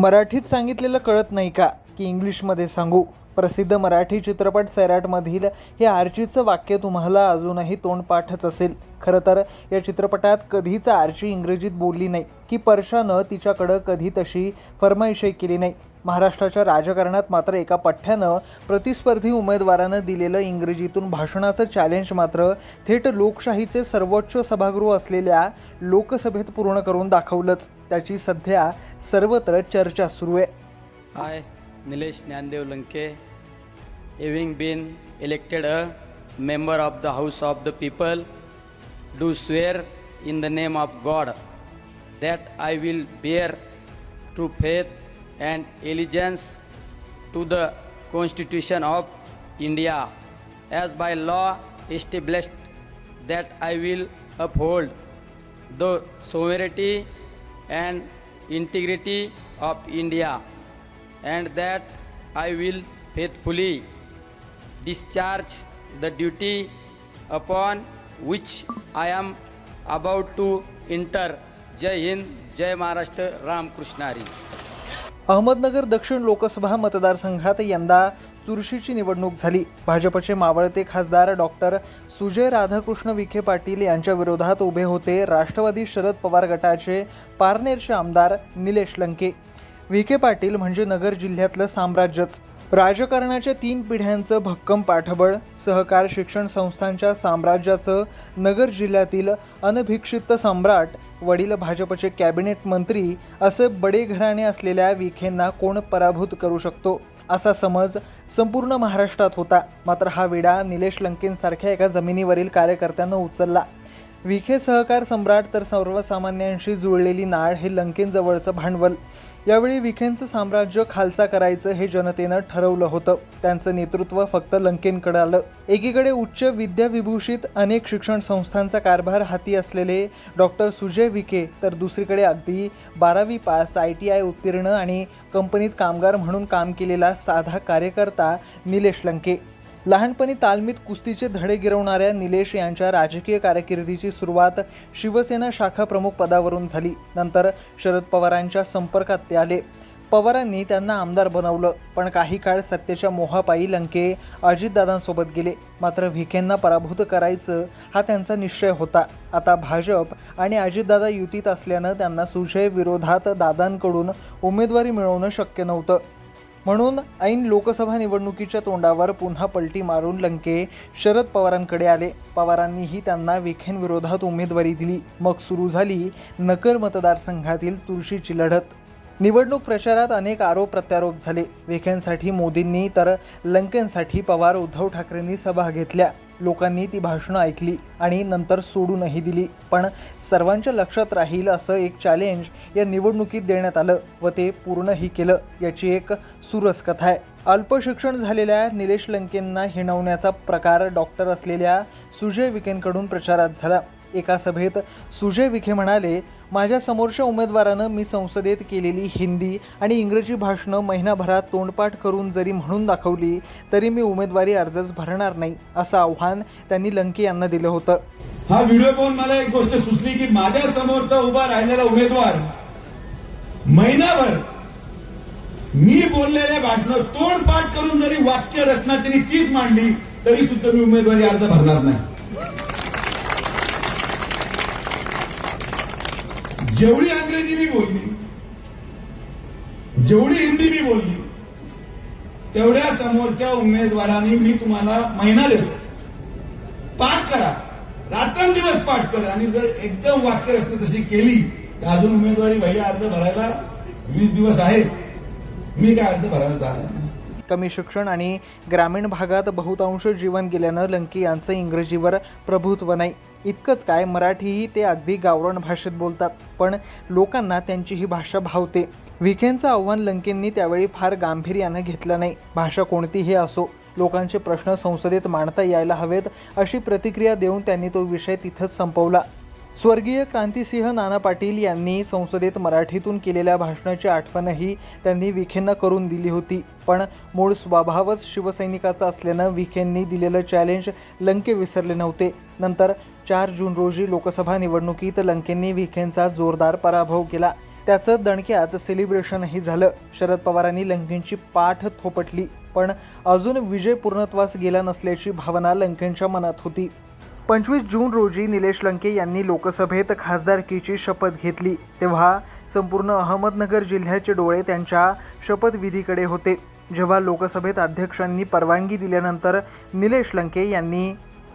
मराठीत सांगितलेलं कळत नाही का? की इंग्लिशमध्ये सांगू. प्रसिद्ध मराठी चित्रपट सैराटमधील हे आर्चीचं वाक्य तुम्हाला अजूनही तोंडपाठच असेल. खरं तर या चित्रपटात कधीच आर्ची इंग्रजीत बोलली नाही की परशानं तिच्याकडं कधी तशी फरमाईशही केली नाही. महाराष्ट्राच्या राजकारणात मात्र एका पठ्ठ्यानं प्रतिस्पर्धी उमेदवारानं दिलेलं इंग्रजीतून भाषणाचं चॅलेंज मात्र थेट लोकशाहीचे सर्वोच्च सभागृह असलेल्या लोकसभेत पूर्ण करून दाखवलंच. त्याची सध्या सर्वत्र चर्चा सुरू आहे. I Nilesh Dnyandev Lanke having been elected a member of the House of the People do swear in the name of God that I will bear true faith and allegiance to the Constitution of India, as by law established that I will uphold the sovereignty and integrity of India, and that I will faithfully discharge the duty upon which I am about to enter. Jai Hind, Jai Maharashtra, Ram Krishnari. Ahmednagar Dakshin Lok Sabha मतदारसंघात यंदा चुरशीची निवडणूक झाली. भाजपचे मावळते खासदार doctor Sujay Radhakrishna Vikhe Patil यांच्या विरोधात उभे होते राष्ट्रवादी शरद पवार गटाचे पारनेरचे आमदार निलेश लंके. विखे पाटील म्हणजे नगर जिल्ह्यातलं साम्राज्यच. राजकारणाच्या तीन पिढ्यांचं भक्कम पाठबळ सहकार शिक्षण संस्थांच्या साम्राज्याचं नगर जिल्ह्यातील अनभिक्षित सम्राट वडील भाजपचे कॅबिनेट मंत्री असे बडे घराणे असलेल्या विखेंना कोण पराभूत करू शकतो? असा समज संपूर्ण महाराष्ट्रात होता. मात्र हा विडा निलेश लंकेंसारख्या एका जमिनीवरील कार्यकर्त्यांना उचलला. विखे सहकार सम्राट तर सर्वसामान्यांशी जुळलेली नाळ हे लंकेंजवळचं भांडवल. यावेळी विखेंचं साम्राज्य खालसा करायचं हे जनतेनं ठरवलं होतं. त्यांचं नेतृत्व फक्त लंकेंकडे आलं. एकीकडे उच्च विद्याविभूषित अनेक शिक्षण संस्थांचा कारभार हाती असलेले डॉक्टर सुजय विखे तर दुसरीकडे अगदी बारावी पास आय टी आय उत्तीर्ण आणि कंपनीत कामगार म्हणून काम केलेला साधा कार्यकर्ता निलेश लंके. लहानपणी तालमीत कुस्तीचे धडे गिरवणाऱ्या निलेश यांच्या राजकीय कारकिर्दीची सुरुवात शिवसेना शाखा प्रमुख पदावरून झाली. नंतर शरद पवारांच्या संपर्कात ते आले. पवारांनी त्यांना आमदार बनवलं पण काही काळ सत्तेच्या मोहापायी लंके अजितदादांसोबत गेले. मात्र विखेंना पराभूत करायचं हा त्यांचा निश्चय होता. आता भाजप आणि अजितदादा युतीत असल्यानं त्यांना सुजय विरोधात दादांकडून उमेदवारी मिळवणं शक्य नव्हतं. म्हणून ऐन लोकसभा निवडणुकीच्या तोंडावर पुन्हा पलटी मारून लंके शरद पवारांकडे आले. पवारांनीही त्यांना विखेंविरोधात उमेदवारी दिली. मग सुरू झाली नकर मतदारसंघातील तुळशीची लढत. निवडणूक प्रचारात अनेक आरोप प्रत्यारोप झाले. विखेंसाठी मोदींनी तर लंकेंसाठी पवार उद्धव ठाकरेंनी सभा घेतल्या. लोकांनी ती भाषणं ऐकली आणि नंतर सोडूनही दिली. पण सर्वांच्या लक्षात राहील असं एक चॅलेंज या निवडणुकीत देण्यात आलं व ते पूर्णही केलं याची एक सुरस कथा आहे अल्पशिक्षण झालेल्या निलेश लंकेंना हिणवण्याचा प्रकार डॉक्टर असलेल्या सुजय विखेंकडून प्रचारात झाला. एका सभेत सुजय विखे म्हणाले माझ्या समोरच्या उमेदवारानं मी संसदेत केलेली हिंदी आणि इंग्रजी भाषणं महिनाभरात तोंडपाठ करून जरी म्हणून दाखवली तरी मी उमेदवारी अर्जच भरणार नाही असं आव्हान त्यांनी लंके यांना दिलं होतं. हा व्हिडिओ पाहून मला एक गोष्ट सुचली की माझ्या समोरचा उभा राहिलेला उमेदवार महिनाभर मी बोललेल्या भाषण तोंडपाठ करून जरी वाक्य रचना त्यांनी तीच मांडली तरी सुद्धा मी उमेदवारी अर्ज भरणार नाही. जेवढी अंग्रेजी मी बोलली जेवढी हिंदी मी बोलली तेवढ्या समोरच्या उमेदवारांनी मी तुम्हाला महिना देतो. पाठ करा. रात्रंदिवस पाठ करा. आणि जर एकदम वाक्यरचना तशी केली तर अजून उमेदवारी भैया अर्ज भरायला वीस दिवस आहेत. मी काय अर्ज भरायला जाणार कमी शिक्षण आणि ग्रामीण भागात बहुतांश जीवन गेल्यानं लंकी यांचं इंग्रजीवर प्रभुत्व नाही. इतकंच काय मराठीही ते अगदी गावरण भाषेत बोलतात पण लोकांना त्यांची ही भाषा भावते. विखेंचं आव्हान लंकेंनी त्यावेळी फार गांभीर्यानं घेतलं नाही. भाषा कोणतीही असो लोकांचे प्रश्न संसदेत मांडता यायला हवेत अशी प्रतिक्रिया देऊन त्यांनी तो विषय तिथंच संपवला. स्वर्गीय क्रांतिसिंह नाना पाटील यांनी संसदेत मराठीतून केलेल्या भाषणाची आठवणही त्यांनी विखेंना करून दिली होती. पण मूळ स्वभावच शिवसैनिकाचा असल्यानं विखेंनी दिलेलं चॅलेंज लंके विसरले नव्हते. नंतर चार जून रोजी लोकसभा निवडणुकीत लंकेंनी विखेंचा जोरदार पराभव केला. त्याचं दणक्यात सेलिब्रेशनही झालं. शरद पवारांनी लंकेंची पाठ थोपटली. पण अजून विजय पूर्णत्वास गेला नसल्याची भावना लंकेंच्या मनात होती. पंचवीस जून रोजी निलेश लंके यांनी लोकसभेत खासदारकीची शपथ घेतली. तेव्हा संपूर्ण अहमदनगर जिल्ह्याचे डोळे त्यांच्या शपथविधीकडे होते. जेव्हा लोकसभेत अध्यक्षांनी परवानगी दिल्यानंतर निलेश लंके यांनी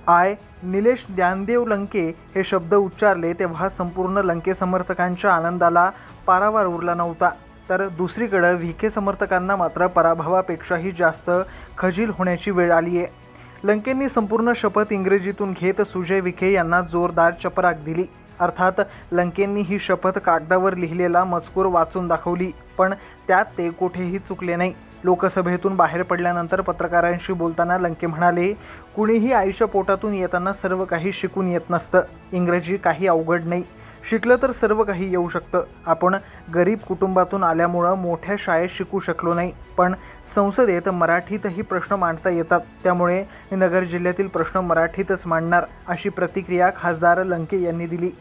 आय निलेश ज्ञानदेव लंके हे शब्द उच्चारले तेव्हा संपूर्ण लंके समर्थकांच्या आनंदाला पारावार उरला नव्हता. तर दुसरीकडं व्ही. के. समर्थकांना मात्र पराभवापेक्षाही जास्त खजील होण्याची वेळ आली आहे लंकेंनी संपूर्ण शपथ इंग्रजीतून घेत सुजय विखे यांना जोरदार चपराक दिली. अर्थात लंकेंनी ही शपथ कागदावर लिहिलेला मजकूर वाचून दाखवली पण त्यात ते कुठेही चुकले नाही. लोकसभेतून बाहेर पडल्यानंतर पत्रकारांशी बोलताना लंके म्हणाले कुणीही आईच्या पोटातून येताना सर्व काही शिकून येत नसतं. इंग्रजी काही अवघड नाही. शिकलं तर सर्व काही येऊ शकतं. आपण गरीब कुटुंबातून आल्यामुळं मोठ्या शाळेत शिकू शकलो नाही. पण संसदेत मराठीतही प्रश्न मांडता येतात. त्यामुळे नगर जिल्ह्यातील प्रश्न मराठीतच मांडणार अशी प्रतिक्रिया खासदार लंके यांनी दिली.